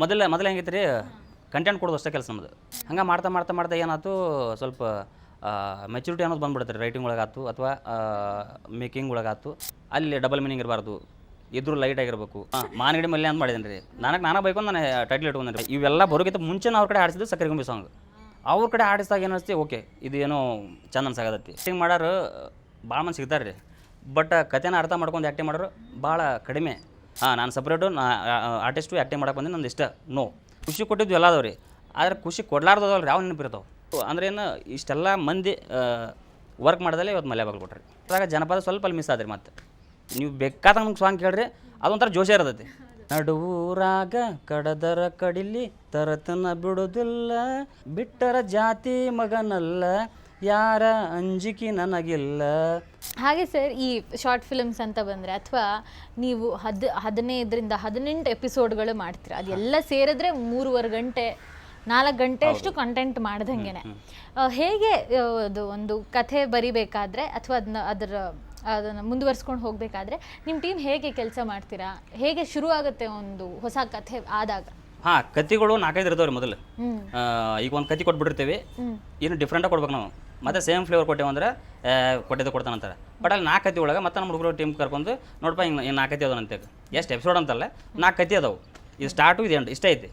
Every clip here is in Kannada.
ಮೊದಲ ಮೊದಲು ಹೆಂಗೈತೆ ರೀ ಕಂಟೆಂಟ್ ಕೊಡೋದು ಅಷ್ಟೇ ಕೆಲಸ ನಮ್ಮದು ಹಂಗೆ ಮಾಡ್ತಾ ಮಾಡ್ತಾ ಮಾಡ್ತಾ ಏನಾಯ್ತು? ಸ್ವಲ್ಪ ಮೆಚುರಿಟಿ ಅನ್ನೋದು ಬಂದ್ಬಿಡುತ್ತೆ ರೈಟಿಂಗ್ ಒಳಗಾತು ಅಥವಾ ಮೇಕಿಂಗ್ ಒಳಗಾತು ಅಲ್ಲಿ ಡಬಲ್ ಮೀನಿಂಗ್ ಇರಬಾರ್ದು. ಇದ್ರು ಲೈಟ್ ಆಗಿರಬೇಕು. ಮಾನಗಡಿ ಮಲ್ಯ ಅಂತ ಮಾಡಿದ್ದೀನಿ ರೀ. ನನಗೆ ನಾನು ಬೈಕೊಂಡು ನಾನು ಟೈಟ್ಲ್ ಇಟ್ಕೊಂಡೆ ಇವೆಲ್ಲ ಬರೋಕ್ಕಿಂತ ಮುಂಚೆ ಅವ್ರ ಕಡೆ ಆಡಿಸಿದ್ದು ಸಕ್ಕರೆ ಗುಂಬಿ ಸಾಂಗ್ ಅವ್ರ ಕಡೆ ಆಡಿಸಿದಾಗ ಏನು ಓಕೆ ಇದು ಏನೋ ಚಂದ ಅನ್ಸಾಗತ್ತೆ ಆ್ಯಕ್ಟಿಂಗ್ ಮಾಡೋರು, ಭಾಳ ಮಂದಿ ಸಿಗ್ತಾರೆ ರೀ. ಬಟ್ ಕತೆನ ಅರ್ಥ ಮಾಡ್ಕೊಂಡು ಆ್ಯಕ್ಟಿಂಗ್ ಮಾಡೋರು ಭಾಳ ಕಡಿಮೆ. ಹಾಂ, ನಾನು ಸಪ್ರೇಟು ನಾ ಆರ್ಟಿಸ್ಟು ಆ್ಯಕ್ಟಿಂಗ್ ಮಾಡಕ್ಕೆ ಬಂದು ನಂದು ಇಷ್ಟ. ನೋ ಖುಷಿ ಕೊಟ್ಟಿದ್ದು ಎಲ್ಲ ಅದಾವ ರೀ ಆದರೆ ಖುಷಿ ಕೊಡ್ಲಾರ್ದವಲ್ಲ ಯಾವ ನೆನಪಿರ್ತಾವೆ? ಅಂದ್ರೆ ಏನು, ಇಷ್ಟೆಲ್ಲ ಮಂದಿ ವರ್ಕ್ ಮಾಡ್ದಲ್ಲೇ ಇವತ್ತು ಮಲೆ ಬಾಗಿಲು ಕೊಟ್ರಿ ಜನಪದ ಸ್ವಲ್ಪ ಅಲ್ಲಿ ಮಿಸ್ ಆದ್ರಿ ಮತ್ತೆ. ನೀವು ಬೇಕಾದ ನಮ್ಗೆ ಸಾಂಗ್ ಕೇಳ್ರಿ, ಅದೊಂಥರ ಜೋಶೆ ಇರತೈತಿ. ನಡುವೂರಾಗ ಕಡದರ ಕಡಿಲಿ, ತರತನ ಬಿಡೋದಿಲ್ಲ, ಬಿಟ್ಟರ ಜಾತಿ ಮಗನಲ್ಲ ಯಾರ ಅಂಜಿಕೆ ನನಗಿಲ್ಲ. ಹಾಗೆ ಸರ್ ಈ ಶಾರ್ಟ್ ಫಿಲ್ಮ್ಸ್ ಅಂತ ಬಂದರೆ ಅಥವಾ ನೀವು ಹದ್ ಹದಿನೈದರಿಂದ ಹದಿನೆಂಟು ಎಪಿಸೋಡ್ಗಳು ಮಾಡ್ತೀರಾ. ಅದೆಲ್ಲ ಸೇರಿದ್ರೆ ಮೂರುವರೆ ಗಂಟೆ ನಾಲ್ಕು ಗಂಟೆ ಅಷ್ಟು ಕಂಟೆಂಟ್ ಮಾಡ್ದಂಗೆನೆ ಹೇಗೆ ಅದು ಒಂದು ಕಥೆ ಬರಿಬೇಕಾದ್ರೆ ಅಥವಾ ಅದನ್ನ ಅದರ ಅದನ್ನು ಮುಂದುವರ್ಸ್ಕೊಂಡು ಹೋಗಬೇಕಾದ್ರೆ ನಿಮ್ಮ ಟೀಮ್ ಹೇಗೆ ಕೆಲಸ ಮಾಡ್ತೀರಾ? ಹೇಗೆ ಶುರು ಆಗುತ್ತೆ ಒಂದು ಹೊಸ ಕಥೆ ಆದಾಗ? ಹಾ ಕಥೆಗಳು ನಾಲ್ಕೈದು ಇರ್ತಾವ್ರಿ ಮೊದಲು. ಈಗ ಒಂದು ಕತೆ ಕೊಟ್ಬಿಟ್ಟಿರ್ತೀವಿ. ಏನು ಡಿಫ್ರೆಂಟಾಗಿ ಕೊಡ್ಬೇಕು ನಾವು. ಮತ್ತೆ ಸೇಮ್ ಫ್ಲೇವರ್ ಕೊಟ್ಟೇವು ಅಂದ್ರೆ ಕೊಟ್ಟಿದ್ದು ಕೊಡ್ತಾನಂತಾರೆ ಬಟ್ ಅಲ್ಲಿ ನಾಲ್ಕು ಕತ್ತಿ ಒಳಗೆ ಮತ್ತೆ ನಮ್ಮ ಹುಡುಗರು ಟೀಮ್ ಕರ್ಕೊಂಡು ನೋಡಪ್ಪ ಹಿಂಗೆ ಏನು ನಾಲ್ಕು ಕತ್ತಿ ಅದಾವಂತೆ ಎಷ್ಟು ಎಪಿಸೋಡ್ ಅಂತಲ್ಲ ನಾಲ್ಕು ಕತಿ ಅದಾವು. ಇದು ಸ್ಟಾರ್ಟು ಇದು ಇಷ್ಟ ಐತಿ.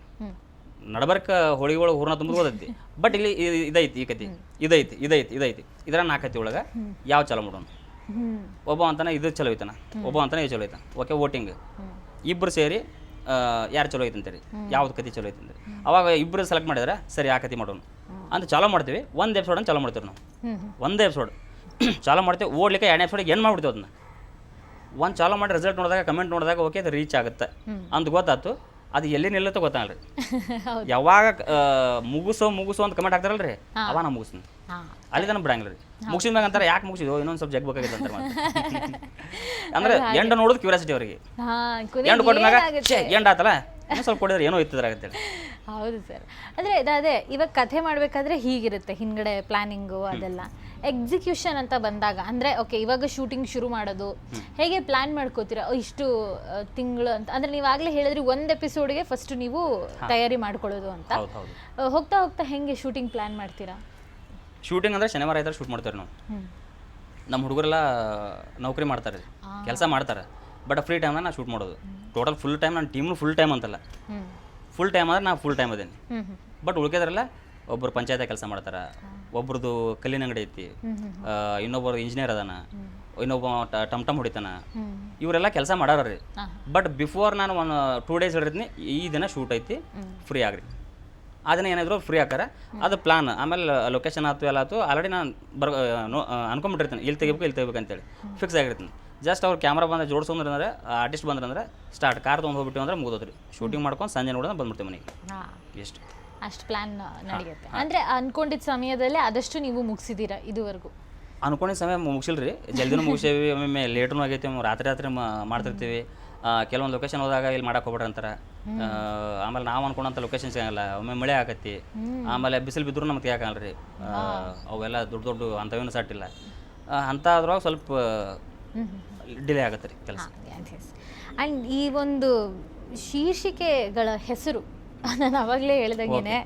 ನಡಬರ್ಕ ಹೋಳಿಗೆ ಒಳಗೆ ಹೂರ್ಣ ತುಂಬ ಓದೈತಿ ಬಟ್ ಇಲ್ಲಿ ಇದೈತಿ ಈ ಕತಿ ಇದೈತಿ ಇದೈತಿ ಇದೈತಿ. ಇದರ ನಾಲ್ಕು ಕತಿ ಒಳಗೆ ಯಾವ ಚಲೋ ಮಾಡೋಣ? ಒಬ್ಬ ಅಂತಾನೆ ಇದು ಚಲೋ ಐತನ. ಒಬ್ಬ ಅಂತಾನೆ ಇದು ಚಲೋ ಐತಾನ. ಓಕೆ ವೋಟಿಂಗ್ ಇಬ್ಬರು ಸೇರಿ ಯಾರು ಚಲೋ ಐತಂತೀರಿ ಯಾವ್ದು ಕತಿ ಚಲೋ ಐತಂತೀರಿ ಅವಾಗ ಇಬ್ಬರು ಸೆಲೆಕ್ಟ್ ಮಾಡಿದ್ರೆ ಸರಿ ಆ ಕತಿ ಮಾಡೋಣ. ಅಂತ ಚಾಲೋ ಮಾಡ್ತೀವಿ. ಒಂದು ಎಪಿಸೋಡ್ ಅಂತ ಚಾಲೋ ಮಾಡ್ತೀವಿ ನಾವು. ಒಂದು ಎಪಿಸೋಡ್ ಚಾಲೋ ಮಾಡ್ತೀವಿ. ಓಡ್ಲಿಕ್ಕೆ ಎರಡನೇ ಎಪಿಸೋಡ್ ಏನು ಮಾಡ್ಬಿಡ್ತೀವಿ ಅದನ್ನ? ಒಂದು ಚಾಲೋ ಮಾಡಿ ರಿಸಲ್ಟ್ ನೋಡಿದಾಗ ಕಮೆಂಟ್ ನೋಡಿದಾಗ ಓಕೆ ಅದು ರೀಚ್ ಆಗುತ್ತೆ. ಅಂತ ಗೊತ್ತಾಯ್ತು. ಅದು ಎಲ್ಲಿ ನಿಲ್ಲುತ್ತೋ ಗೊತ್ತಾಗಲ್ಲ ರೀ ಯಾವಾಗ ಮುಗಿಸೋ ಮುಗಿಸೋ ಅಂತ ಕಮೆಂಟ್ ಹಾಕ್ತಾರಲ್ಲ ರೀ ಅವ ನಾ ಮುಗಿಸ್ತೀನಿ. ಅಲ್ಲಿ ತನಕ ಬಿಡಂಗಿಲ್ಲ ರೀ. ಮುಗಿಸಿದ ಮ್ಯಾಗ ಅಂತಾರೆ ಯಾಕೆ ಮುಗಿಸಿದ್ವು ಇನ್ನೊಂದು ಸ್ವಲ್ಪ ಜಗ್ಬೇಕಾಗಿತ್ತು ಅಂತಾರೆ ಅಂದ್ರೆ ಎಂಡ್ ನೋಡೋದು ಕ್ಯೂರಿಯಾಸಿಟಿ ಅವರಿಗೆ. ಎಂಡ್ ಕೊಟ್ಟ ಮ್ಯಾಗ ಎಂಡ್ ಆತಲ್ಲ? ಸ್ವಲ್ಪ ಕೊಡಿದ್ರೆ ಏನೋ ಇತ್ತದ್ರಾಗತ್ತೇಳಿ ಹೌದು ಸರ್. ಅಂದರೆ ಅದೇ ಇವಾಗ ಕಥೆ ಮಾಡಬೇಕಾದ್ರೆ ಹೀಗಿರುತ್ತೆ ಹಿಂದ್ಗಡೆ ಪ್ಲಾನಿಂಗು ಅದೆಲ್ಲ. ಎಕ್ಸಿಕ್ಯೂಷನ್ ಅಂತ ಬಂದಾಗ ಅಂದರೆ ಓಕೆ ಇವಾಗ ಶೂಟಿಂಗ್ ಶುರು ಮಾಡೋದು. ಹೇಗೆ ಪ್ಲ್ಯಾನ್ ಮಾಡ್ಕೋತೀರಾ? ಓ, ಇಷ್ಟು ತಿಂಗಳು ಅಂತ. ಅಂದರೆ ನೀವಾಗಲೇ ಹೇಳಿದ್ರಿ ಒಂದು ಎಪಿಸೋಡ್ಗೆ ಫಸ್ಟ್ ನೀವು ತಯಾರಿ ಮಾಡ್ಕೊಳ್ಳೋದು ಅಂತ. ಹೌದು ಹೌದು. ಆ, ಹೋಗ್ತಾ ಹೋಗ್ತಾ ಹೆಂಗೆ ಶೂಟಿಂಗ್ ಪ್ಲ್ಯಾನ್ ಮಾಡ್ತೀರಾ? ಶೂಟಿಂಗ್ ಅಂದ್ರೆ ಶನಿವಾರ ಐತಾರೆ ಶೂಟ್ ಮಾಡ್ತಾರೆ ನಾವು. ಹ್ಞೂ ನಮ್ಮ ಹುಡುಗರೆಲ್ಲ ನೌಕರಿ ಮಾಡ್ತಾರೆ. ಕೆಲಸ ಮಾಡ್ತಾರೆ. ಬಟ್ ಫ್ರೀ ಟೈಮ್ನಾಗ ನಾನು ಶೂಟ್ ಮಾಡೋದು. ಟೋಟಲ್ ಫುಲ್ ಟೈಮ್ ನನ್ನ ಟೀಮ್ ಫುಲ್ ಟೈಮ್ ಅಂತಲ್ಲ. ಫುಲ್ ಟೈಮ್ ಅಂದ್ರೆ ನಾನು ಫುಲ್ ಟೈಮ್ ಅದೇನಿ. ಬಟ್ ಉಳ್ಕಿದ್ರಲ್ಲ ಒಬ್ಬರು ಪಂಚಾಯತ್ ಕೆಲಸ ಮಾಡ್ತಾರ ಒಬ್ರದ್ದು ಕಲ್ಲಿನ ಅಂಗಡಿ ಐತಿ ಇನ್ನೊಬ್ಬರು ಇಂಜಿನಿಯರ್ ಅದಾನ ಇನ್ನೊಬ್ಬ ಟಮ್ ಟಮ್ ಹೊಡಿತಾನ. ಇವರೆಲ್ಲ ಕೆಲಸ ಮಾಡಾರ್ರಿ ಬಟ್ ಬಿಫೋರ್ ನಾನು ಒಂದು ಟೂ ಡೇಸ್ ಹೇಳಿರ್ತೀನಿ ಈ ದಿನ ಶೂಟ್ ಐತಿ ಫ್ರೀ ಆಗ್ರಿ. ಅದನ್ನ ದಿನ ಏನಾದ್ರು ಫ್ರೀ ಹಾಕಾರ ಅದು ಪ್ಲಾನ್ ಆಮೇಲೆ ಲೊಕೇಶನ್ ಆಯ್ತು ಎಲ್ಲ ಆಯ್ತು ಆಲ್ರೆಡಿ ನಾನು ಬರ್ ನೋ ಅನ್ಕೊಂಬಿಟ್ಟಿರ್ತೀನಿ. ಇಲ್ಲಿ ತೆಗಿಬೇಕು ಇಲ್ಲಿ ತೆಗಿಬೇಕು ಅಂತೇಳಿ ಫಿಕ್ಸ್ ಆಗಿರ್ತೀನಿ. ಜಸ್ಟ್ ಅವ್ರು ಕ್ಯಾಮ್ರಾ ಬಂದ ಜೋಡಿಸೋಂದ್ರೆ ಆರ್ಟಿಸ್ಟ್ ಬಂದ್ರಂದ್ರೆ ಸ್ಟಾರ್ಟ್ ಕಾರ್ ತೊಗೊಂಡು ಹೋಗ್ಬಿಟ್ಟು ಅಂದ್ರೆ ಮುಗಿದೋದ್ರಿ ಶೂಟಿಂಗ್ ಮಾಡ್ಕೊಂಡು ಸಂಜೆ ನೋಡಿದ್ರೆ ಬಂದ್ಬಿಡ್ತೀವಿ ಮನೆಗೆ. ಎಷ್ಟು. ಅಷ್ಟು ಪ್ಲಾನ್ ನಡೆಯುತ್ತೆ. ಅಂದ್ರೆ ಅನ್ಕೊಂಡಿದ್ದ ಸಮಯದಲ್ಲೇ ಆದಷ್ಟು ನೀವು ಮುಗಿಸಿದ್ದೀರಾ ಇದುವರೆಗೂ? ಅನ್ಕೊಂಡಿದ್ದ ಸಮಯ ಮುಗಿಸಿಲ್ರಿ. ಜಲ್ದಿನೂ ಮುಗಿಸೇವಿ ಒಮ್ಮೊಮ್ಮೆ ಲೇಟ್ನು ಆಗೈತಿ ರಾತ್ರಿ ರಾತ್ರಿ ಮಾಡ್ತಿರ್ತೀವಿ. ಕೆಲವೊಂದು ಲೊಕೇಶನ್ ಹೋದಾಗ ಇಲ್ಲಿ ಮಾಡಕ್ ಹೋಗ್ಬೇಡ್ರಿ ಅಂತಾರೆ. ಆ, ಆಮೇಲೆ ನಾವು ಅನ್ಕೊಂಡಂತ ಲೊಕೇಶನ್ ಸಿಗಲ್ಲ ಒಮ್ಮೆ ಮಳೆ ಆಗತ್ತಿ ಆಮೇಲೆ ಬಿಸಿಲು ಬಿದ್ದರೂ ನಮ್ಗೆ ಯಾಕಲ್ರಿ ರೀ ಅವೆಲ್ಲ ದೊಡ್ಡ ದೊಡ್ಡ ಅಂಥವೇನು ಸಟ್ಟಿಲ್ಲ ಅಂಥ ಅದ್ರೊಳಗೆ ಸ್ವಲ್ಪ ಡಿಲೇ ಆಗುತ್ತೆ ರೀ ಕೆಲಸ. ಆ್ಯಂಡ್ ಈ ಒಂದು ಶೀರ್ಷಿಕೆಗಳ ಹೆಸರು ನಾನು ಅವಾಗಲೇ ಹೇಳ್ದಂಗೆನೆ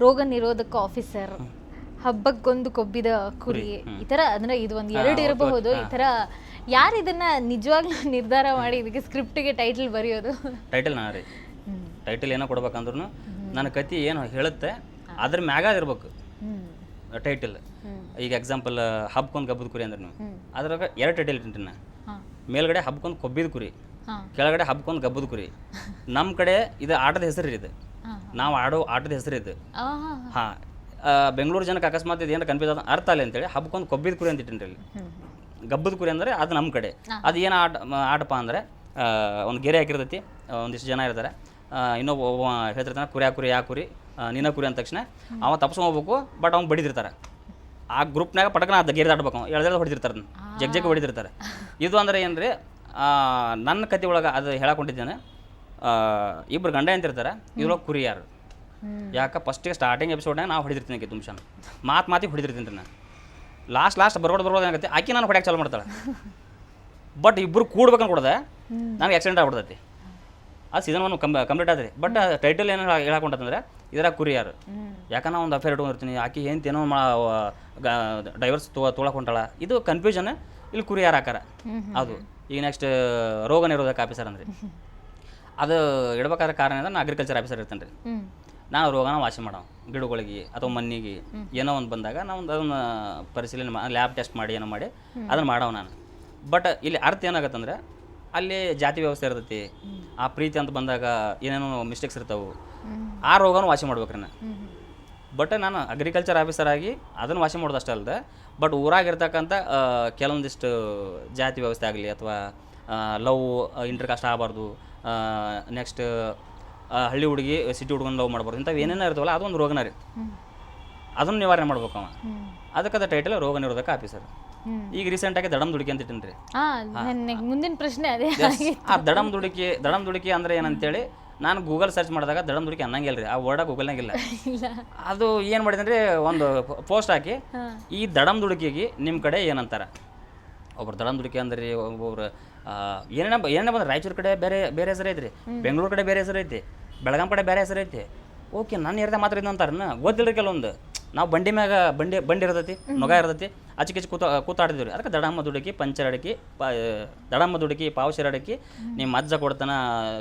ರೋಗ ನಿರೋಧಕ ಆಫೀಸರ್ ಹಬ್ಬಕ್ಕೊಂದು ಕೊಬ್ಬಿದ ಕುರಿ ಈ ಥರ ಅಂದರೆ ಇದು ಒಂದು ಎರಡು ಇರಬಹುದು ಈ ಥರ ಯಾರು ಇದನ್ನ ನಿಜವಾಗ್ಲೂ ನಿರ್ಧಾರ ಮಾಡಿ ಇದಕ್ಕೆ ಸ್ಕ್ರಿಪ್ಟಿಗೆ ಟೈಟಲ್ ಬರೆಯೋದು? ಟೈಟಲ್ ನಾ ರೀ. ಟೈಟಲ್ ಏನೋ ಕೊಡ್ಬೇಕಂದ್ರೂ ನನ್ನ ಕತಿ ಏನು ಹೇಳುತ್ತೆ ಅದ್ರ ಮ್ಯಾಗ ಇರ್ಬೇಕು. ಟೈಟಲ್ ಈಗ ಎಕ್ಸಾಂಪಲ್ ಹಬ್ಕೊಂದು ಗಬ್ಬದ ಕುರಿ ಅಂದ್ರೆ ನೀವು ಅದ್ರಾಗ ಎರಡು ಟೈಟಲ್ ಇಟ್ಟಿನಿ ಮೇಲ್ಗಡೆ ಹಬ್ಕೊಂಡ್ ಕೊಬ್ಬಿದ ಕುರಿ ಕೆಳಗಡೆ ಹಬ್ಕೊಂಡು ಗಬ್ಬದ ಕುರಿ. ನಮ್ಮ ಕಡೆ ಇದು ಆಟದ ಹೆಸರು ಇದು. ನಾವು ಆಡೋ ಆಟದ ಹೆಸರು ಇದು. ಹಾ ಬೆಂಗಳೂರು ಜನಕ್ಕೆ ಅಕಸ್ಮಾತ್ ಇದು ಏನು ಕನ್ಫ್ಯೂಸ್ ಆದ ಅರ್ಥ ಅಲ್ಲ ಅಂತೇಳಿ ಹಬ್ಕೊಂದು ಕೊಬ್ಬಿದ ಕುರಿ ಅಂತ ಇಟ್ಟಿನಿ ಇಲ್ಲಿ. ಗಬ್ಬದ ಕುರಿ ಅಂದರೆ ಅದು ನಮ್ಮ ಕಡೆ. ಅದು ಏನು ಆಟ ಆಟಪ್ಪ ಅಂದರೆ ಒಂದು ಗೆರೆ ಹಾಕಿರ್ತೈತಿ ಒಂದಿಷ್ಟು ಜನ ಇರ್ತಾರೆ. ಇನ್ನೊಬ್ಬ ಒಬ್ಬ ಹೇಳ್ತಿರ್ತಾನೆ ಕುರಿ ಕುರಿ ಯಾ ಕುರಿ ನಿನ್ನ ನೀನ ಕುರಿ ಅಂದ ತಕ್ಷಣ ಅವ ತಪ್ಸ್ಕೊಂಡ್ ಹೋಗ್ಬೇಕು ಬಟ್ ಅವ್ನು ಬಡಿದಿರ್ತಾರೆ ಆ ಗ್ರೂಪ್ನಾಗ ಪಟಕನ ಅದು ಗೇರ್ ದಾಟ್ಬೇಕು ಅವ್ನು. ಹೊಡೆದಿರ್ತಾರೆ ಅದನ್ನ. ಜಗ್ ಜಗ್ ಹೊಡೆದಿರ್ತಾರೆ. ಇದು ಅಂದರೆ ಏನು ರೀ ನನ್ನ ಕತೆ ಒಳಗೆ ಅದು ಹೇಳಕೊಂಡಿದ್ದೇನೆ. ಇಬ್ಬರು ಗಂಡ ಅಂತಿರ್ತಾರೆ ಇದ್ರೊಳಗೆ ಕುರಿ ಯಾರು. ಯಾಕೆ? ಫಸ್ಟಿಗೆ ಸ್ಟಾರ್ಟಿಂಗ್ ಎಪಿಸೋಡ್ನಾಗ ನಾವು ಹೊಡಿದಿರ್ತೀನಿ ಆಕೆ ತುಮ್ಶನ್ ಮಾತು ಮಾತಿಗೆ ಹೊಡಿದಿರ್ತೀನಿ ರೀ ನಾನು. ಲಾಸ್ಟ್ ಲಾಸ್ಟ್ ಬರ್ಬೋದು ಬರ್ಬೋದು ಏನಾಗುತ್ತೆ? ಆಕೆ ನಾನು ಹೊಡ್ಯಾಕೆ ಚಾಲು ಮಾಡ್ತಾಳೆ. ಬಟ್ ಇಬ್ಬರು ಕೂಡ್ಬೇಕಂತ ಕೊಡದೆ ನನಗೆ ಆಕ್ಸಿಡೆಂಟ್ ಆಗ್ಬಿಡ್ತೈತಿ. ಆ ಸೀಸನ್ ಒನ್ ಕಂಬ ಕಂಪ್ಲೀಟ್ ಆದ್ರಿ ಬಟ್ ಟೈಟಲ್ ಏನು ಹೇಳಕೊಂಡಂದ್ರೆ ಇದರ ಕುರಿಯಾರು ಯಾಕಂದ್ರೆ ಒಂದು ಅಫೇರ್ ಇಟ್ಕೊಂಡಿರ್ತೀನಿ. ಆಕೆ ಏನು ಏನೋ ಮಾ ಡೈವರ್ಸ್ ತೋ ತೊಳಕ್ ಹೊಂಟಾಳ. ಇದು ಕನ್ಫ್ಯೂಷನ್ ಇಲ್ಲಿ ಕುರಿಯಾರ ಹಾಕಾರ? ಅದು. ಈಗ ನೆಕ್ಸ್ಟ್ ರೋಗ ನಿರೋಧಕ ಆಫೀಸರ್ ಅಂದ್ರಿ. ಅದು ಇಡಬೇಕಾದ ಕಾರಣ ಅಂದ್ರೆ ನಾನು ಅಗ್ರಿಕಲ್ಚರ್ ಆಫೀಸರ್ ಇರ್ತೇನೆ ರೀ ನಾನು ರೋಗನ ವಾಸಿ ಮಾಡೋ ಗಿಡಗಳಿಗೆ ಅಥವಾ ಮಣ್ಣಿಗೆ ಏನೋ ಒಂದು ಬಂದಾಗ ನಾವು ಅದನ್ನ ಅದನ್ನು ಪರಿಶೀಲನೆ ಮಾ ಲ್ಯಾಬ್ ಟೆಸ್ಟ್ ಮಾಡಿ ಏನೋ ಮಾಡಿ ಅದನ್ನು ಮಾಡೋ ನಾನು. ಬಟ್ ಇಲ್ಲಿ ಅರ್ಥ ಏನಾಗತ್ತಂದ್ರೆ ಅಲ್ಲಿ ಜಾತಿ ವ್ಯವಸ್ಥೆ ಇರ್ತೈತಿ. ಆ ಪ್ರೀತಿ ಅಂತ ಬಂದಾಗ ಏನೇನೋ ಮಿಸ್ಟೇಕ್ಸ್ ಇರ್ತಾವೆ. ಆ ರೋಗನೂ ವಾಸಿ ಮಾಡ್ಬೇಕ್ರಿ ನಾನು. ಬಟ್ ನಾನು ಅಗ್ರಿಕಲ್ಚರ್ ಆಫೀಸರ್ ಆಗಿ ಅದನ್ನು ವಾಸಿ ಮಾಡೋದು ಅಷ್ಟೇ ಅಲ್ಲದೆ ಬಟ್ ಊರಾಗಿರ್ತಕ್ಕಂಥ ಕೆಲವೊಂದಿಷ್ಟು ಜಾತಿ ವ್ಯವಸ್ಥೆ ಆಗಲಿ ಅಥವಾ ಲವ್ ಇಂಟರ್ ಕಾಸ್ಟ್ ಆಗಬಾರ್ದು ನೆಕ್ಸ್ಟ್ ಹಳ್ಳಿ ಹುಡುಗಿ ಸಿಟಿ ಹುಡುಗನ ಲವ್ ಮಾಡ್ಬಾರ್ದು ಇಂಥವು ಏನೇನೋ ಇರ್ತವಲ್ಲ ಅದೊಂದು ರೋಗನ ರೀ. ಅದನ್ನು ನಿವಾರಣೆ ಮಾಡ್ಬೇಕು ಅವ. ಅದಕ್ಕೆ ಅದಕ್ಕದ ಟೈಟಲ್ ರೋಗ ನಿರೋಧಕ ಆಫೀಸರ್ ಈಗ ಈಗ ರೀಸೆಂಟಾಗಿ ದಡಮ್ ದುಡುಕಿ ಅಂತ ಇಟ್ಟಿನ್ರಿ. ಮುಂದಿನ ಪ್ರಶ್ನೆ ಅದೇ ಆ ದಡಮ್ ದುಡುಕಿ ದಡಮ್ ದುಡುಕಿ ಅಂದ್ರೆ ಏನಂತೇಳಿ ನಾನು ಗೂಗಲ್ ಸರ್ಚ್ ಮಾಡಿದಾಗ ದಡಂ ದುಡುಕಿ ಅನ್ನಂಗಿಲ್ಲ ರೀ ಆ ವರ್ಡ ಗೂಗಲ್ನಾಗ ಇಲ್ಲ. ಇಲ್ಲ. ಅದು ಏನು ಮಾಡಿದ್ರೆ ಒಂದು ಪೋಸ್ಟ್ ಹಾಕಿ ಈ ದಡಂ ದುಡುಕಿಗೆ ನಿಮ್ಮ ಕಡೆ ಏನಂತಾರ? ಒಬ್ರು ದಡಂ ದುಡುಕಿ ಅಂದ್ರೆ ರೀ ಒಬ್ಬೊಬ್ರು ಏನೇನ ಏನೇನ ಬಂದ್ರೆ ರಾಯಚೂರು ಕಡೆ ಬೇರೆ ಬೇರೆ ಹೆಸರು ಐತ್ರಿ. ಬೆಂಗಳೂರು ಕಡೆ ಬೇರೆ ಹೆಸರು ಐತಿ ಬೆಳಗಾಂ ಕಡೆ ಬೇರೆ ಹೆಸರು ಐತಿ ಓಕೆ ನಾನು ಇರ್ದೆ ಮಾತ್ರ ಇದು ಅಂತಾರನ ಗೊತ್ತಿಲ್ಲ ಕೆಲವೊಂದು. ನಾವು ಬಂಡಿ ಮ್ಯಾಗ ಬಂಡಿ ಬಂಡಿ ಇರ್ತೈತಿ ನೊಗ ಇರ್ತೈತಿ ಆಚೆ ಕೂತ ಕೂತಾಡ್ತಿದ್ವಿ ಅದಕ್ಕೆ ದಡಮ್ಮ ದುಡುಕಿ ಪಂಚರಡಿಕೆ ಪ ದಡಮ್ಮ ದುಡುಕಿ ಅಡಕಿ ನಿಮ್ಮ ಅಜ್ಜ ಕೊಡ್ತಾನ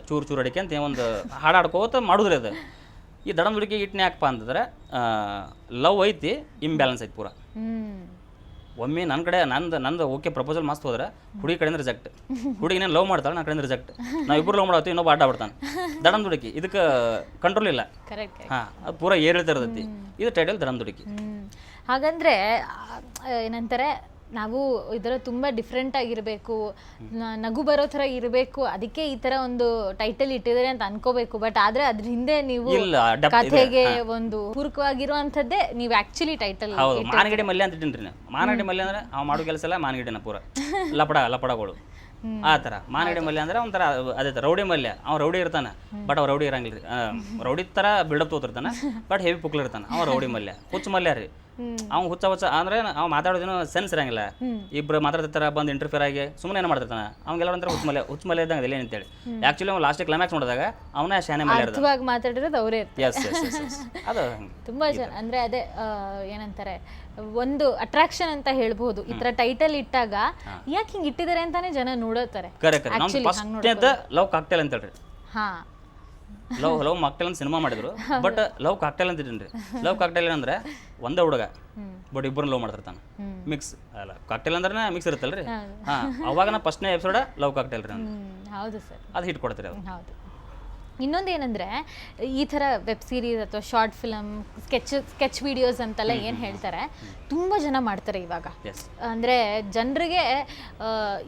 ಚೂರು ಚೂರು ಅಡಿಕೆ ಅಂತ ಒಂದು ಹಾಡಾಡ್ಕೋತ ಮಾಡುದ್ರಿ ಅದು. ಈ ದಡಮ್ ದುಡುಕಿ ಇಟ್ನ ಯಾಕಪ್ಪ ಅಂತಂದ್ರೆ ಲವ್ ಐತಿ ಇಂಬ್ಯಾಲೆನ್ಸ್ ಐತಿ ಪೂರ. ಒಮ್ಮೆ ನನ್ನ ಕಡೆ ನಂದು ನಂದು ಓಕೆ ಪ್ರಪೋಸಲ್ ಮಸ್ತ್ ಹೋದ್ರೆ ಹುಡುಗಿ ಕಡೆಯಿಂದ ರಿಜೆಕ್ಟ್ ಹುಡುಗಿ ನಾನು ಲವ್ ಮಾಡ್ತಾಳೆ ನನ್ನ ಕಡೆಯಿಂದ ರಿಜೆಕ್ಟ್ ನಾವು ಇಬ್ಬರು ಲವ್ ಮಾಡತ್ತೀವಿ ಇನ್ನೊಬ್ಬ ಆಟ ಬಿಡ್ತಾನೆ ದಡನ್ ದುಡುಕಿ ಇದಕ್ಕೆ ಕಂಟ್ರೋಲ್ ಇಲ್ಲ. ಕರೆಕ್ಟ್ ಹಾಂ ಅದು ಪೂರ ಏರಿಳ್ತಾ ಇರ್ತೈತಿ. ಇದು ಟೈಟಲ್ ದಡನ್ ದುಡುಕಿ. ಹಾಗಂದ್ರೆ ಏನಂತಾರೆ ನಾವು ಇದರ ತುಂಬ ಡಿಫ್ರೆಂಟ್ ಆಗಿರಬೇಕು ನಗು ಬರೋ ಥರ ಇರಬೇಕು ಅದಕ್ಕೆ ಈ ಥರ ಒಂದು ಟೈಟಲ್ ಇಟ್ಟಿದ್ದಾರೆ ಅಂತ ಅನ್ಕೋಬೇಕು. ಬಟ್ ಆದ್ರೆ ಅದ್ರ ಹಿಂದೆ ನೀವು ಇಲ್ಲ ಇದೆ. ಕಥೆಗೆ ಒಂದು ಪೂರಕವಾಗಿರುವಂಥದ್ದೇ ನೀವು ಆಕ್ಚುಲಿ ಟೈಟಲ್ ಹೌದು ಮಾನಗಡಿ ಮಲ್ಯ ಅಂತ ಇಟ್ಟಿನಿ ರೀ ಮಾನಗಡಿ ಮಲ್ಯ ಅಂದ್ರೆ ಅವ ಮಾಡೋ ಕೆಲಸ ಎಲ್ಲ ಮಾನಗಡಿನ ಪೂರ. ಲಪಡ ಲಪಡಗಳು. ಆ ಥರ. ಮಾನಗಡಿ ಮಲ್ಯ ಅಂದ್ರೆ ಒಂಥರ ಅದೇ ಥರ ರೌಡಿ ಮಲ್ಯ. ಅವ ರೌಡಿ ಇರ್ತಾನೆ ಬಟ್ ಅವ ರೌಡಿ ಇರಂಗಿಲ್ಲ ರೀ ರೌಡಿ ಥರ ಬಿಲ್ಡಪ್ ತೋತಿರ್ತಾನೆ ಬಟ್ ಹೆವಿ ಪುಕ್ಲ ಇರ್ತಾನೆ. ಅವ ರೌಡಿ ಮಲ್ಯ. ಹುಚ್ಚ ಮಲ್ಯ ರೀ. ಅವ್ನು ಹುಚ್ಚ ಹುಚ್ಚ ಅಂದ್ರೆ ಅವ ಮಾತಾಡೋದೇನು ಸೆನ್ಸ್ ಇರಂಗಿಲ್ಲ. ಇಬ್ರು ಮಾತಾಡ್ತಿರ್ತಾರ ಬಂದು ಇಂಟರ್ಫಿಯರ್ ಆಗಿ ಸುಮ್ಮನೆ ಏನು ಮಾಡ್ತಿರ್ತಾನೆ? ಅವ್ನಿಗೆಲ್ಲ ಒಂಥರ ಹುಚ್ಚಮಲೆ ಹುಚ್ಚಮಲೆ ಇದ್ದಂಗೆ ಇಲ್ಲ ಅಂತೇಳಿ ಆಕ್ಚುಲಿ ಅವ್ನು ಲಾಸ್ಟ್ ಕ್ಲೈಮ್ಯಾಕ್ಸ್ ನೋಡಿದಾಗ ಅವನೇ ಶಾನೆ ಇರ್ತಾನೆ ಅರ್ಥವಾಗಿ ಮಾತಾಡಿರೋದು ಅವರೇ ಎಸ್ ಎಸ್ ಅದು ತುಂಬಾ ಜನ ಅಂದ್ರೆ ಅದೇ ಏನಂತಾರೆ ಒಂದು ಅಟ್ರಾಕ್ಷನ್ ಅಂತ ಹೇಳ್ಬಹುದು ಈ ತರ ಟೈಟಲ್ ಇಟ್ಟಾಗ ಯಾಕೆ ಹಿಂಗ್ ಇಟ್ಟಿದ್ದಾರೆ ಅಂತಾನೆ ಜನ ನೋಡತಾರೆ. ಕರೆ ಕರೆ ಫಸ್ಟ್ ಅಂತ ಲವ್ ಕಾಕ್ಟೇಲ್ ಅಂತ ಹೇಳ್ರಿ. ಹಾ. ಲವ್ ಲವ್ ಕಾಕ್ಟೇಲ್ ಅಂತ ಸಿನಿಮಾ ಮಾಡಿದ್ರು. ಬಟ್ ಲವ್ ಕಾಕ್ಟೇಲ್ ಅಂತ ರೀ ಲವ್ ಕಾಕ್ಟೇಲ್ ಏನಂದ್ರೆ ಒಂದೇ ಹುಡುಗ ಬಟ್ ಇಬ್ಬರನ್ನ ಲವ್ ಮಾಡ್ತಿರ್ತಾನೆ. ಮಿಕ್ಸ್ ಅಲ್ಲ ಕಾಕ್ಟೇಲ್ ಅಂದ್ರೆ ಮಿಕ್ಸ್ ಇರುತ್ತಲ್ರಿ. ಹಾ ಅವಾಗ ನಾ ಫಸ್ಟ್ನೇ ಎಪಿಸೋಡ ಲವ್ ಕಾಕ್ಟೇಲ್ ರೀ ಹೌದು ಸರ್. ಅದು ಹಿಟ್ ಕೊಡ್ತೀರಿ ಅದು. ಹೌದು ಇನ್ನೊಂದೇನೆಂದರೆ ಈ ಥರ ವೆಬ್ ಸೀರೀಸ್ ಅಥವಾ short film sketch sketch videos ಅಂತೆಲ್ಲ ಏನು ಹೇಳ್ತಾರೆ ತುಂಬ ಜನ ಮಾಡ್ತಾರೆ ಇವಾಗ. ಅಂದರೆ ಜನರಿಗೆ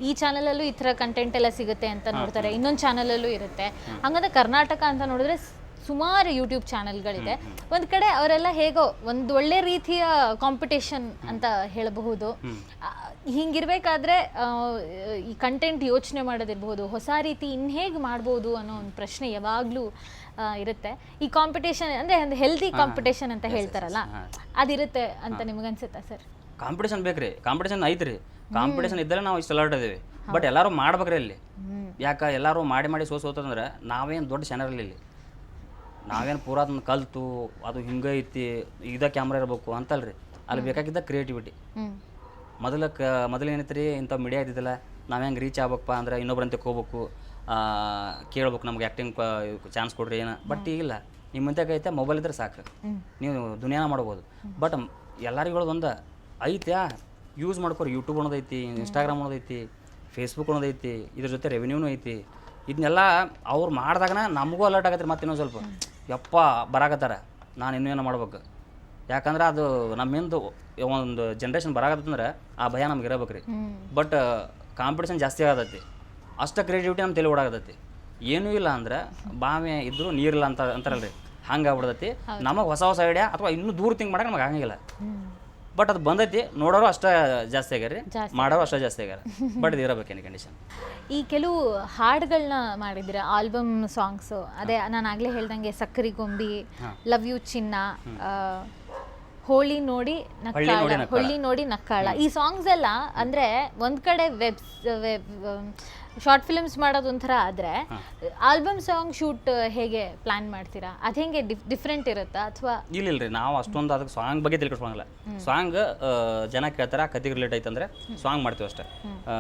ಈ ಚಾನಲಲ್ಲೂ ಈ ಥರ ಕಂಟೆಂಟ್ ಎಲ್ಲ ಸಿಗುತ್ತೆ ಅಂತ ನೋಡ್ತಾರೆ ಇನ್ನೊಂದು ಚಾನಲಲ್ಲೂ ಇರುತ್ತೆ. ಹಂಗಂದ್ರೆ ಕರ್ನಾಟಕ ಅಂತ ನೋಡಿದ್ರೆ ಸುಮಾರು ಯೂಟ್ಯೂಬ್ ಚಾನೆಲ್ಗಳಿದೆ. ಒಂದ್ ಕಡೆ ಅವರೆಲ್ಲ ಹೇಗೋ ಒಂದು ಒಳ್ಳೆ ರೀತಿಯ ಕಾಂಪಿಟೇಷನ್ ಅಂತ ಹೇಳಬಹುದು. ಹಿಂಗಿರ್ಬೇಕಾದ್ರೆ ಈ ಕಂಟೆಂಟ್ ಯೋಚನೆ ಮಾಡೋದಿರ್ಬಹುದು ಹೊಸ ರೀತಿ ಇನ್ ಹೇಗೆ ಮಾಡ್ಬೋದು ಅನ್ನೋ ಒಂದು ಪ್ರಶ್ನೆ ಯಾವಾಗಲೂ ಇರುತ್ತೆ. ಈ ಕಾಂಪಿಟೇಷನ್ ಅಂದ್ರೆ ಒಂದು ಹೆಲ್ದಿ ಕಾಂಪಿಟೇಷನ್ ಅಂತ ಹೇಳ್ತಾರಲ್ಲ ಅದಿರುತ್ತೆ ಅಂತ ನಿಮಗನ್ಸುತ್ತಾ ಸರ್? ಕಾಂಪಿಟೇಷನ್ ಬೇಕ್ರಿ. ಕಾಂಪಿಟೇಷನ್ ಐತ್ರಿ. ಕಾಂಪಿಟೇಷನ್ ಇದ್ದರೆ ನಾವು ಇಷ್ಟು ಅಲರ್ಟ್ ಇದೀವಿ ಬಟ್ ಎಲ್ಲರೂ ಮಾಡ್ಬೇಕ್ರಿ ಇಲ್ಲಿ ಯಾಕೆ ಎಲ್ಲರೂ ಮಾಡಿ ಮಾಡಿ ಸೋಸ್ ಹೋತಂದ್ರೆ ನಾವೇನು ದೊಡ್ಡ ಚಾನಲ್ ಇಲ್ಲಿ. ನಾವೇನು ಪೂರಾ ಅದನ್ನ ಕಲ್ತು ಅದು ಹಿಂಗೆ ಐತಿ ಇದ ಕ್ಯಾಮ್ರಾ ಇರಬೇಕು ಅಂತಲ್ರಿ. ಅಲ್ಲಿ ಬೇಕಾಗಿದ್ದ ಕ್ರಿಯೇಟಿವಿಟಿ ಮೊದಲ ಕ ಮೊದಲು ಏನೈತೆ ರೀ ಇಂಥ ಮೀಡಿಯಾ ಇದ್ದಿದ್ದಿಲ್ಲ ನಾವು ಹೆಂಗೆ ರೀಚ್ ಆಗ್ಬೇಕಪ್ಪ ಅಂದ್ರೆ ಇನ್ನೊಬ್ರಂತೆ ಹೋಗ್ಬೇಕು ಕೇಳ್ಬೇಕು ನಮ್ಗೆ ಆ್ಯಕ್ಟಿಂಗ್ ಚಾನ್ಸ್ ಕೊಡ್ರಿ ಏನು. ಬಟ್ ಈಗಿಲ್ಲ ನಿಮ್ಮ ಮುಂದೆ ಐತೆ ಮೊಬೈಲ್ ಇದ್ರೆ ಸಾಕು. ನೀವು ದುನಿಯಾನ ಮಾಡ್ಬೋದು. ಬಟ್ ಎಲ್ಲರಿಗೂ ಹೇಳೋದು ಒಂದು ಐತ್ಯಾ? ಯೂಸ್ ಮಾಡ್ಕೊರಿ. ಯೂಟ್ಯೂಬ್ ಅನ್ನೋದೈತಿ ಇನ್ಸ್ಟಾಗ್ರಾಮ್ ಅನ್ನೋದೈತಿ ಫೇಸ್ಬುಕ್ ಅನ್ನೋದೈತಿ ಇದ್ರ ಜೊತೆ ರೆವೆನ್ಯೂನು ಐತಿ. ಇದನ್ನೆಲ್ಲ ಅವ್ರು ಮಾಡಿದಾಗನ ನಮಗೂ ಅಲರ್ಟ್ ಆಗತ್ತೆ ಮತ್ತೆ ಇನ್ನೊಂದು ಸ್ವಲ್ಪ ಯಪ್ಪ ಬರಾಕತ್ತಾರ. ನಾನು ಇನ್ನೂ ಏನೋ ಮಾಡ್ಬೇಕು. ಯಾಕಂದ್ರೆ ಅದು ನಮ್ಮಿಂದು ಒಂದು ಜನ್ರೇಷನ್ ಬರಾಕತ್ತಂದ್ರೆ ಆ ಭಯ ನಮ್ಗೆ ಇರಬೇಕು ರೀ ಬಟ್ ಕಾಂಪಿಟೇಷನ್ ಜಾಸ್ತಿ ಆಗತೈತಿ. ಅಷ್ಟು ಕ್ರಿಯೇಟಿವಿಟಿ ನಮ್ಮ ತಲೆ ಓಡಾಗತೈತಿ ಏನೂ ಇಲ್ಲ ಅಂದ್ರೆ ಬಾವಿ ಇದ್ರೂ ನೀರಿಲ್ಲ ಅಂತ ಅಂತಾರಲ್ರಿ. ಹಂಗೆ ಆಗ್ಬಿಡ್ತೈತಿ. ನಮಗೆ ಹೊಸ ಹೊಸ ಐಡಿಯಾ ಅಥವಾ ಇನ್ನೂ ದೂರ ತಿಂಗ್ ಮಾಡಕ್ಕೆ ನಮಗೆ ಆಗಂಗಿಲ್ಲ. ಬಟ್ ಅದು ಬಂದೈತಿ ನೋಡೋರು ಅಷ್ಟೇ ಜಾಸ್ತಿ ಆಗ್ಯಾರ ಜಾಸ್ತಿ ಮಾಡೋರು ಅಷ್ಟೇ ಜಾಸ್ತಿ ಆಗ್ಯಾರ. ಬಟ್ ಇದು ಇರಬೇಕೇನು ಕಂಡೀಷನ್ ಈ ಕೆಲವು ಹಾಡುಗಳನ್ನ ಮಾಡಿದ್ರೆ ಆಲ್ಬಮ್ ಸಾಂಗ್ಸ್ ಅದೇ ನಾನು ಆಗ್ಲೇ ಹೇಳ್ದಂಗೆ ಸಕ್ಕರಿ ಗೊಂಬಿ ಲವ್ ಯು ಚಿನ್ನ ಆ, ಹೋಳಿ ನೋಡಿ ಹಳ್ಳಿ ನೋಡಿ ನಕ್ಕಾಳ. ಹೋಳಿ ಹೊಳ್ಳಿ ನೋಡಿ ನಕ್ಕಾಳ. ಈ ಸಾಂಗ್ಸ್ ಎಲ್ಲ ಅಂದ್ರೆ ಒಂದ್ ಕಡೆ ವೆಬ್ ವೆಬ್ ಶಾರ್ಟ್ ಫಿಲ್ಮ್ಸ್ ಮಾಡೋದು ಒಂಥರ ಆದರೆ ಆಲ್ಬಮ್ ಸಾಂಗ್ ಶೂಟ್ ಹೇಗೆ ಪ್ಲಾನ್ ಮಾಡ್ತೀರಾ? ಅದು ಹೆಂಗೆ ಡಿಫ್ರೆಂಟ್ ಇರುತ್ತಾ? ಅಥವಾ ಇಲ್ಲ ಇಲ್ರಿ ನಾವು ಅಷ್ಟೊಂದು ಅದಕ್ಕೆ ಸಾಂಗ್ ಬಗ್ಗೆ ತಿಳ್ಕೊಳಂಗಿಲ್ಲ ಸಾಂಗ್ ಜನ ಕೇಳ್ತಾರ ಕತೆಗೆ ರಿಲೇಟ್ ಐತಂದ್ರೆ ಸಾಂಗ್ ಮಾಡ್ತೀವಿ ಅಷ್ಟೇ. ಆ,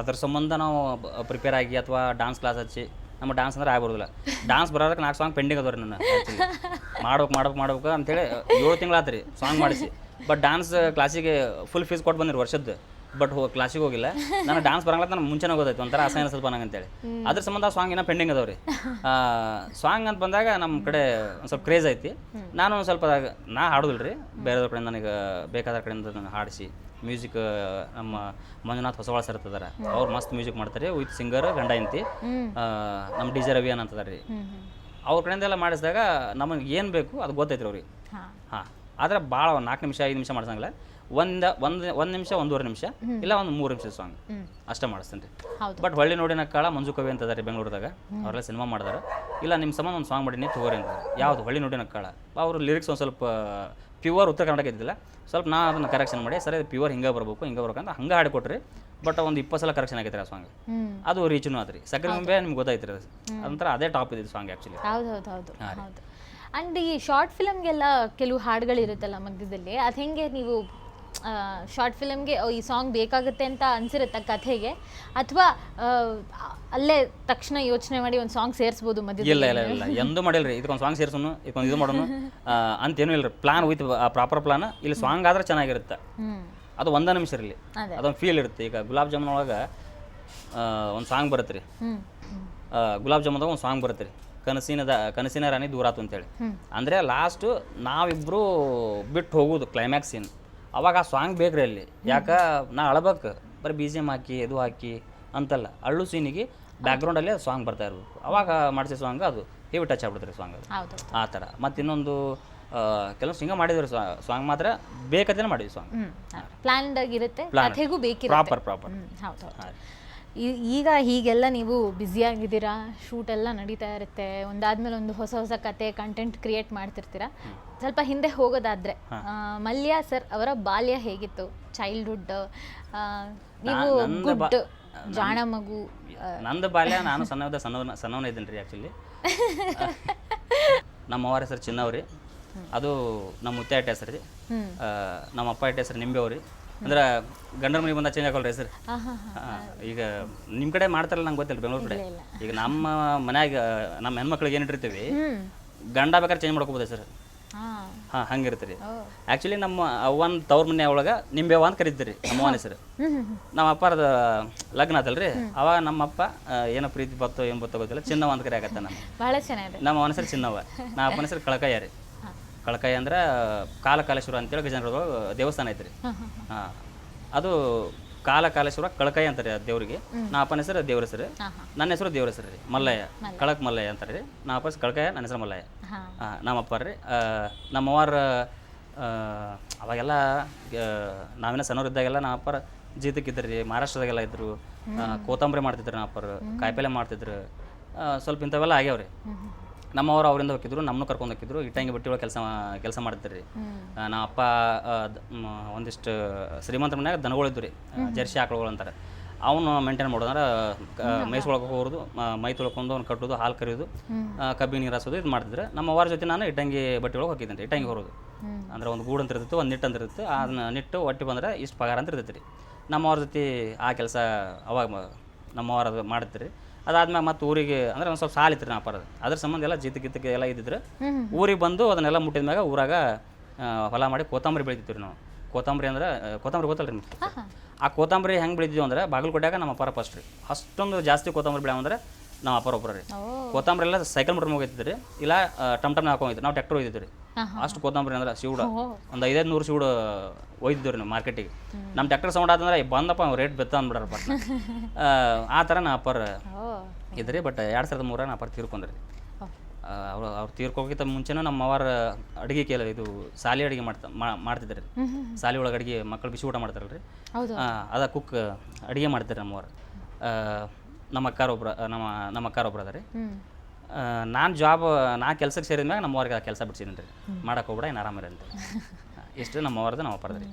ಅದ್ರ ಸಂಬಂಧ ನಾವು ಪ್ರಿಪೇರ್ ಆಗಿ ಅಥವಾ ಡಾನ್ಸ್ ಕ್ಲಾಸ್ ಹಚ್ಚಿ ನಮ್ಮ ಡಾನ್ಸ್ ಅಂದ್ರೆ ಆಗ್ಬರೋದಿಲ್ಲ. ಡಾನ್ಸ್ ಬರೋದಕ್ಕೆ ನಾಲ್ಕು ಸಾಂಗ್ ಪೆಂಡಿಂಗ್ ಅದಾವ್ರಿ ನನ್ನ. ಮಾಡ್ಬೇಕು ಮಾಡ್ಬೇಕು ಮಾಡ್ಬೇಕು ಅಂತೇಳಿ ಏಳು ತಿಂಗಳಾತ್ರಿ ಸಾಂಗ್ ಮಾಡಿಸಿ. ಬಟ್ ಡಾನ್ಸ್ ಕ್ಲಾಸಿಗೆ ಫುಲ್ ಫೀಸ್ ಕೊಟ್ಟು ಬಂದಿರಿ ವರ್ಷದ್ದು. ಬಟ್ ಹೋಗಿ ಕ್ಲಾಸಿಗೆ ಹೋಗಿಲ್ಲ. ನಾನು ಡಾನ್ಸ್ ಬರಂಗಿಲ್ಲ ನಾನು ಮುಂಚೆನೇ ಗೊತ್ತಾಯ್ತು. ಒಂಥರ ಅಸಹ್ಯ ಸ್ವಲ್ಪ ನಂಗೆ ಅಂತೇಳಿ ಅದ್ರ ಸಂಬಂಧ ಸಾಂಗ್ ಏನೋ ಪೆಂಡಿಂಗ್ ಅದಾವ್ರಿ. ಸಾಂಗ್ ಅಂತ ಬಂದಾಗ ನಮ್ಮ ಕಡೆ ಒಂದು ಸ್ವಲ್ಪ ಕ್ರೇಜ್ ಐತಿ. ನಾನು ಒಂದು ಸ್ವಲ್ಪ ನಾ ಹಾಡೋದಿಲ್ಲ ರೀ ಬೇರೆಯವ್ರ ಕಡೆ ನನಗೆ ಬೇಕಾದ ಕಡೆಯಿಂದ ನಾನು ಹಾಡಿಸಿ ಮ್ಯೂಸಿಕ್ ನಮ್ಮ ಮಂಜುನಾಥ್ ಹೊಸವಾಳ ಸರ್ ಇರ್ತದಾರ. ಅವ್ರು ಮಸ್ತ್ ಮ್ಯೂಸಿಕ್ ಮಾಡ್ತಾರೆ. ವಿತ್ ಸಿಂಗರ್ ಗಂಡ ಇಂತಿ ನಮ್ಮ ಡಿ ಜೆ ರವಿ ಅಂತ ರೀ ಅವ್ರ ಕಡೆಯಿಂದ ಎಲ್ಲ ಮಾಡಿಸಿದಾಗ ನಮಗೆ ಏನು ಬೇಕು ಅದು ಗೊತ್ತೈತ್ರಿ ಅವ್ರಿಗೆ. ಹಾಂ. ಆದರೆ ಭಾಳ ನಾಲ್ಕು ನಿಮಿಷ ಐದು ನಿಮಿಷ ಮಾಡ್ಸಂಗಿಲ್ಲ. ಒಂದು ಒಂದು ಒಂದು ನಿಮಿಷ ಒಂದೂವರೆ ನಿಮಿಷ ಇಲ್ಲ ಒಂದು ಮೂರು ನಿಮಿಷ ಸಾಂಗ್. ಅಷ್ಟೇ ಮಾಡಿಸ್ತೀನಿ ಹೌದು. ಬಟ್ ಹೊಳ್ಳಿ ನೋಡಿನ ಕಾಳ ಮಂಜು ಕವಿ ಅಂತ ಅದಾರೆ ಬೆಂಗಳೂರದಾಗ ಅವರೆಲ್ಲ ಸಿನಿಮಾ ಮಾಡಿದಾರೆ. ಇಲ್ಲ ನಿಮ್ಮ ಸಂಬಂಧ ಒಂದು ಸಾಂಗ್ ಮಾಡಿನಿ ತಗೋರಿ ಅಂತ. ಯಾವ್ದು? ಹೊಳ್ಳಿ ನೋಡಿನ ಕಾಳ. ಅವ್ರ ಲಿರಿಕ್ಸ್ ಒಂದು ಸ್ವಲ್ಪ ಪ್ಯೂರ್ ಉತ್ತರ ಕರ್ನಾಟಕ ಇದ್ದಿಲ್ಲ ಸ್ವಲ್ಪ ನಾ ಅದನ್ನ ಕರೆಕ್ಷನ್ ಮಾಡಿ ಸರಿ ಪ್ಯೂರ್ ಹಿಂಗೆ ಬರ್ಬೇಕು ಹಿಂಗೆ ಬರ್ಬೇಕಂತ ಹಂಗೆ ಹಾಡಿಕೊಟ್ರಿ. ಬಟ್ ಒಂದು ಇಪ್ಪತ್ತು ಸಲ ಕರೆಕ್ಷನ್ ಆಗೈತೆ ಆ ಸಾಂಗ್ ಅದು ರೀಚುನು ಆದ್ರಿ ಸಕ್ಕರೆ ಮುಂಬೆ ನಿಮ್ಗೆ ಗೊತ್ತಾಯ್ತಿರ ರೀ ಅದಂತರ ಅದೇ ಟಾಪ್ ಇದೆ ಸಾಂಗ್ ಆ್ಯಕ್ಚುಲಿ ಹೌದು ಹೌದು ಹೌದು. ಆ್ಯಂಡ್ ಈ ಶಾರ್ಟ್ ಫಿಲಮ್ಗೆಲ್ಲ ಕೆಲವು ಹಾಡುಗಳಿರುತ್ತಲ್ಲ ಮಧ್ಯದಲ್ಲಿ ಅದು ಹೆಂಗೆ ನೀವು ಶಾರ್ಟ್ ಫಿಲಮ್ಗೆ ಈ ಸಾಂಗ್ ಬೇಕಾಗುತ್ತೆ ಅಂತ ಅನಿಸಿರುತ್ತೆ ಕಥೆಗೆ. ಅಥವಾ ಅಲ್ಲೇ ತಕ್ಷಣ ಯೋಚನೆ ಮಾಡಿ ಒಂದು ಸಾಂಗ್ ಸೇರಿಸ್ಬೋದು ಮಧ್ಯದಲ್ಲಿ. ಇಲ್ಲ ಇಲ್ಲ ಇಲ್ಲ. ಎಂದೂ ಮಾಡಿಲ್ರಿ. ಇದಕ್ಕೊಂದು ಸಾಂಗ್ ಸೇರಿಸೋನು ಇದಕ್ಕೊಂದು ಇದು ಮಾಡೋನು. ಅಂತೇನು ಅಂತೇನೂ ಇಲ್ಲ ಪ್ಲಾನ್ ವಿತ್ ಪ್ರಾಪರ್ ಪ್ಲಾನ್ ಇಲ್ಲಿ ಸಾಂಗ್ ಆದ್ರೆ ಚೆನ್ನಾಗಿರುತ್ತೆ. ಅದು ಒಂದೇ ನಿಮಿಷ ಇರಲಿ. ಅದೇ. ಅದೊಂದು ಫೀಲ್ ಇರುತ್ತೆ. ಈಗ ಗುಲಾಬ್ ಜಾಮೂನ್ ಒಳಗೆ ಒಂದು ಸಾಂಗ್ ಬರುತ್ತೆ ರೀ. ಗುಲಾಬ್ ಜಾಮೂನ್ದಾಗ ಒಂದು ಸಾಂಗ್ ಬರುತ್ತೆ ರೀ. ಕನಸಿನದ ಕನಸಿನ ರಾಣಿ ದೂರಾತು ಅಂತೇಳಿ. ಅಂದರೆ ಲಾಸ್ಟು ನಾವಿಬ್ಬರು ಬಿಟ್ಟು ಹೋಗೋದು ಕ್ಲೈಮ್ಯಾಕ್ಸ್ ಸೀನ್ ಅವಾಗ ಆ ಸಾಂಗ್ ಬೇಕ್ರಿ ಅಲ್ಲಿ. ಯಾಕೆ? ನಾ ಅಳಬೇಕು. ಬರೀ ಬಿ ಜಿ ಎಂ ಹಾಕಿ ಇದು ಹಾಕಿ ಅಂತಲ್ಲ. ಅಳ್ಳು ಸೀನಿಗೆ ಬ್ಯಾಕ್ಗ್ರೌಂಡಲ್ಲಿ ಸಾಂಗ್ ಬರ್ತಾ ಇರಬೇಕು. ಅವಾಗ ಮಾಡಿಸಿದ ಸಾಂಗ್ ಅದು. ಹೇವಿ ಟಚ್ ಆಗ್ಬಿಡ್ತಾರೆ ಸಾಂಗ್ ಅದು. ಆ ಥರ. ಮತ್ತು ಇನ್ನೊಂದು ಕೆಲವು ಸಿಂಗ ಮಾಡಿದ್ರು ಸಾಂಗ್ ಮಾತ್ರ ಬೇಕಂತಲೇ ಮಾಡಿದ್ವಿ ಸಾಂಗ್ ಪ್ಲಾನ್ಡ್ ಆಗಿರುತ್ತೆ. Plan. ಕಥೆಗೂ ಬೇಕಿರುತ್ತೆ. ಪ್ರಾಪರ್ ಪ್ರಾಪರ್ ಹೌದು ಈಗ ಹೀಗೆಲ್ಲ ನೀವು ಬ್ಯುಸಿಯಾಗಿದ್ದೀರಾ? ಶೂಟ್ ಎಲ್ಲ ನಡೀತಾ ಇರುತ್ತೆ. ಒಂದಾದ್ಮೇಲೆ ಒಂದು ಹೊಸ ಹೊಸ ಕತೆ ಕಂಟೆಂಟ್ ಕ್ರಿಯೇಟ್ ಮಾಡ್ತಿರ್ತೀರಾ? ಸ್ವಲ್ಪ ಹಿಂದೆ ಹೋಗೋದಾದ್ರೆ ಆ, ಮಲ್ಯ ಸರ್ ಅವರ ಬಾಲ್ಯ ಹೇಗಿತ್ತು? ಚೈಲ್ಡ್ಹುಡ್ ನೀವು ನಂದು ಬಾ- ಗುಡ್ ಜಾಣ ಮಗು ನಂದು ಬಾಲ್ಯ ನಾನು ಸಣ್ಣದ ಸಣ್ಣವನ ಸಣ್ಣವನ ಇದ್ದೀನಿ ರೀ ಆ್ಯಕ್ಚುಲಿ ನಮ್ಮ ಅವ್ರ ಹೆಸರು ಚಿನ್ನವ್ರಿ. ಅದು ನಮ್ಮ ಮುತ್ತೆ ಅಟ್ಟ ಹೆಸರು ರೀ. ಹ್ಮ್. ಆ, ನಮ್ಮ ಅಪ್ಪ ಅಟ್ಟ ಹೆಸರು ನಿಂಬೆ ಅವ್ರಿ. ಅಂದ್ರೆ ಗಂಡನ ಮನೆಗೆ ಬಂದ ಚೇಂಜ್ ಆಗಲ್ರಿ ಸರ್? ಈಗ ನಿಮ್ಮ ಕಡೆ ಮಾಡ್ತಾರಲ್ಲ ನಂಗೆ ಗೊತ್ತಿಲ್ಲ ಬೆಂಗಳೂರು ಕಡೆ. ಈಗ ನಮ್ಮ ಮನ್ಯಾಗ ನಮ್ಮ ಹೆಣ್ಮಕ್ಳಿಗೆ ಏನು ಇಟ್ಟಿರ್ತೀವಿ ಗಂಡ ಬೇಕಾದ್ರೆ ಚೇಂಜ್ ಮಾಡ್ಕೋಬೋದು ಸರ್? ಹಾ. ಹಾಂ ಹಂಗಿರುತ್ತೆ ರೀ ಓ ಆ್ಯಕ್ಚುಲಿ ನಮ್ಮ ಅವ್ವನ ತವ್ರ ಮನೆ ಒಳಗೆ ನಿಂಬೆವ್ವ ಅಂತ ಕರೀತೀರಿ ನಮ್ಮ ಅವ್ವನ ಹೆಸರು. ನಮ್ಮ ಅಪ್ಪರದ ಲಗ್ನ ಆತಲ್ರಿ. ಅವಾಗ ನಮ್ಮಪ್ಪ ಅಪ್ಪ ಏನೋ ಪ್ರೀತಿ ಬತ್ತೋ ಏನು ಬತ್ತೋ ಗೊತ್ತಿಲ್ಲ ಚಿನ್ನವ ಅಂತ ಕರೆಯಾಗತ್ತೆ ನಮ್ಮ ಬಹಳ ಚೆನ್ನಾಗಿದೆ. ನಮ್ಮ ಅವನ ಹೆಸರು ಚಿನ್ನವ ನಮ್ಮ ಅಪ್ಪನ ಹೆಸರು ಕಳಕಯ್ಯ ರೀ. ಕಳಕಯ್ಯ ಅಂದ್ರೆ ಕಾಲಕಾಲೇಶ್ವರ ಅಂತೇಳಿ ಗಜೇಂದ್ರದೊಳಗೆ ದೇವಸ್ಥಾನ ಐತ್ರಿ. ಹಾಂ ಅದು ಕಾಲ ಕಾಲೇಶ್ವರ ಕಳಕಯ್ಯ ಅಂತಾರೆ ಆ ದೇವ್ರಿಗೆ. ನಾ ಅಪ್ಪನ ಹೆಸರು ದೇವ್ರ ಹೆಸರು. ನನ್ನ ಹೆಸರು ದೇವ್ರ ಹೆಸರು ರೀ ಮಲ್ಲಯ್ಯ. ಕಳಕ್ ಮಲ್ಲಯ್ಯ ಅಂತಾರೆ ರೀ. ನಾ ಅಪ್ಪ ಕಳಕಾಯ ನನ್ನ ಹೆಸರು ಮಲ್ಲಯ್ಯ. ಹಾಂ. ನಮ್ಮ ಅಪ್ಪ ರೀ. ಆ, ನಮ್ಮ ಅವ್ವಾರ ಅವಾಗೆಲ್ಲ ನಾವಿನ ಸಣ್ಣವರಿದ್ದಾಗೆಲ್ಲ ಸಣ್ಣವ್ರು ಇದ್ದಾಗೆಲ್ಲ ನಮ್ಮ ಅಪ್ಪರ ಜೀತಕ್ಕಿದ್ರು ರೀ ಮಹಾರಾಷ್ಟ್ರದಾಗೆಲ್ಲ ಇದ್ರು. ಕೋತಂಬರಿ ಮಾಡ್ತಿದ್ರು ನಮ್ಮ ಅಪ್ಪರು ಕಾಯಿಪಲ್ಲೆ ಮಾಡ್ತಿದ್ರು. ಸ್ವಲ್ಪ ಇಂಥವೆಲ್ಲ ಆಗ್ಯಾವ್ರಿ. ನಮ್ಮವ್ರು ಅವರಿಂದ ಹೋಗಿದ್ರು ನಮ್ಮನ್ನು ಕರ್ಕೊಂಡು ಹೋಗಿದ್ರು. ಇಟ್ಟಂಗಿ ಬಟ್ಟಿ ಒಳಗೆ ಕೆಲಸ ಕೆಲಸ ಮಾಡ್ತಾರೆ ರೀ ನಮ್ಮ ಅಪ್ಪ ಒಂದಿಷ್ಟು ಶ್ರೀಮಂತರ ಮನ್ಯಾಗ ದನಗಳಿದ್ದು ರೀ. ಜರ್ಸಿ ಆಕಳುಗಳು ಅಂತಾರೆ. ಅವನು ಮೇಂಟೈನ್ ಮಾಡೋದಂದ್ರೆ ಒಳಗೆ ಹೋಗೋದು ಮ- ತೊಳ್ಕೊಂಡು ಅವ್ನು ಕಟ್ಟೋದು ಹಾಲು ಕರೆಯೋದು ಕಬ್ಬಿ ಕಬ್ಬಿನ ನೀರು ಹಾಸೋದು ಇದು ಮಾಡ್ತಿದ್ರೆ. ನಮ್ಮ ಅವ್ರ ಜೊತೆ ನಾನು ಇಟ್ಟಂಗಿ ಬಟ್ಟೆ ಒಳಗೆ ಹೋಗಿದ್ದೀನಿ ಇಟ್ಟಂಗಿ ಹೊರೋದು. ಅಂದ್ರೆ ಒಂದು ಗೂಡು ಅಂತ ಇರ್ತಿತ್ತು ಒಂದು ನಿಟ್ಟು ಅಂತ ಇರುತ್ತೆ ಅದನ್ನ ನಿಟ್ಟು ಒಟ್ಟಿ ಬಂದ್ರೆ ಇಷ್ಟು ಪಗಾರ ಅಂತ ಇರ್ತೈತೆ ರೀ. ನಮ್ಮವ್ರ ಜೊತೆ ಆ ಕೆಲಸ ಅವಾಗ ನಮ್ಮವರದು ನಮ್ಮವ್ರ ಅದು ಮಾಡ್ತೀರಿ ಅದಾದ್ಮೇಲೆ ಮತ್ತೆ ಊರಿಗೆ ಅಂದ್ರೆ ಒಂದು ಸ್ವಲ್ಪ ಸಾಲ ಇತ್ತು ರೀ ಪರದ ಅದ್ರ ಸಂಬಂಧ ಎಲ್ಲ ಜಿತ್ ಗಿತ್ತಕ್ಕೆ ಎಲ್ಲ ಇದ್ದಿದ್ರೆ. ಊರಿಗೆ ಬಂದು ಅದನ್ನೆಲ್ಲ ಮುಟ್ಟಿದ ಮ್ಯಾಗ ಊರಾಗ ಆ, ಹೊಲ ಮಾಡಿ ಕೊತ್ತಂಬರಿ ಬೆಳಿತಿತ್ತು ರೀ ನಾವು. ಕೊತ್ತಂಬರಿ ಅಂದ್ರೆ ಆ, ಕೊತ್ತಂಬರಿ ಗೊತ್ತಲ್ಲ ರೀ ನಿಮ್ಗೆ ಆ ಕೊತ್ತಂಬರಿ ಹೆಂಗೆ ಬೆಳಿತಿದ್ವಿ ಅಂದ್ರೆ ಬಾಗಲಕೋಟ್ಯಾಗ ನಮ್ಮ ಅಪಾರ ಫಸ್ಟ್ ರೀ. ಅಷ್ಟೊಂದು ಜಾಸ್ತಿ ಕೊತ್ತಂಬರಿ ಬೆಳೆ ಅಂದ್ರೆ ನಮ್ಮ ಅಪಾರ ಒಬ್ಬರ ರೀ. ಓ. ಕೊತ್ತಂಬರಿ ಎಲ್ಲ ಸೈಕಲ್ ಮೋಟ್ರ್ ಹೋಗಿತ್ತು ರೀ ಇಲ್ಲ ಟಮ್ ಟಮ್ ಹಾಕೊಂಡಿದ್ದು ನಾವು ಟ್ರ್ಯಾಕ್ಟರ್ ಒಯ್ದಿದ್ವಿ ರೀ ಹಾ, ಅಷ್ಟು ಕೊತ್ತಂಬರಿ ಅಂದ್ರೆ ಶಿವಡ. ಒಂದು ಐದೈದು ನೂರು ಶಿವಡ ಒಯ್ದಿದ್ವಿ ನಾವು ಮಾರ್ಕೆಟಿಗೆ ನಮ್ಮ ಟ್ಯಾಕ್ಟರ್ ಸೌಂಡ್ ಆತಂದ್ರೆ "ಏ, ಬಂದಪ್ಪ ರೇಟ್ ಬೆತ್ತ ಅಂದ್ಬಿಡಾರಪ್ಪ ಆ, ಆ ಥರ ನಾ ಅಪ್ಪರ್ ಇದ್ರಿ ಬಟ್ ಎರಡು ಸಾವಿರದ ಮೂರ ನಾ ಅಪ್ಪರ್ ತೀರ್ಕೊಂಡ್ರಿ. ಅವ್ರು ಅವ್ರು ತೀರ್ಕೋಕ್ಕಿಂತ ಮುಂಚೆನೂ ನಮ್ಮ ಅವರ ಅಡುಗೆ ಕೇಳ ಇದು ಸಾಲಿ ಅಡುಗೆ ಮಾಡ್ತಾ ಮಾಡ್ತಿದ್ರು ಸಾಲಿ ಒಳಗೆ ಅಡುಗೆ ಮಕ್ಕಳು ಬಿಸಿ ಊಟ ಮಾಡ್ತಾರಲ್ರಿ. ಅದ ಕುಕ್ ಅಡುಗೆ ಮಾಡ್ತಾರೆ ನಮ್ಮವ್ರು ನಮ್ಮ ಅಕ್ಕಾರ ಒಬ್ರ ನಮ್ಮ ನಮ್ಮ ಅಕ್ಕಾರ ಒಬ್ರು ಅದ ರೀ ನಾನು ಜಾಬ್ ನಾ ಕೆಲಸಕ್ಕೆ ಸೇರಿದ ಮ್ಯಾಗ ನಮ್ಮವ್ರಿಗೆ ಕೆಲಸ ಬಿಡ್ಸಿದ್ದೀನಿ ರೀ ಮಾಡಕ್ಕೆ ಹೋಗ್ಬಿಡ ಏನು ಆರಾಮಿರಂತ ಇಷ್ಟು ನಮ್ಮವ್ರದ್ದು ನಾವು ಪಡೆದ್ರಿ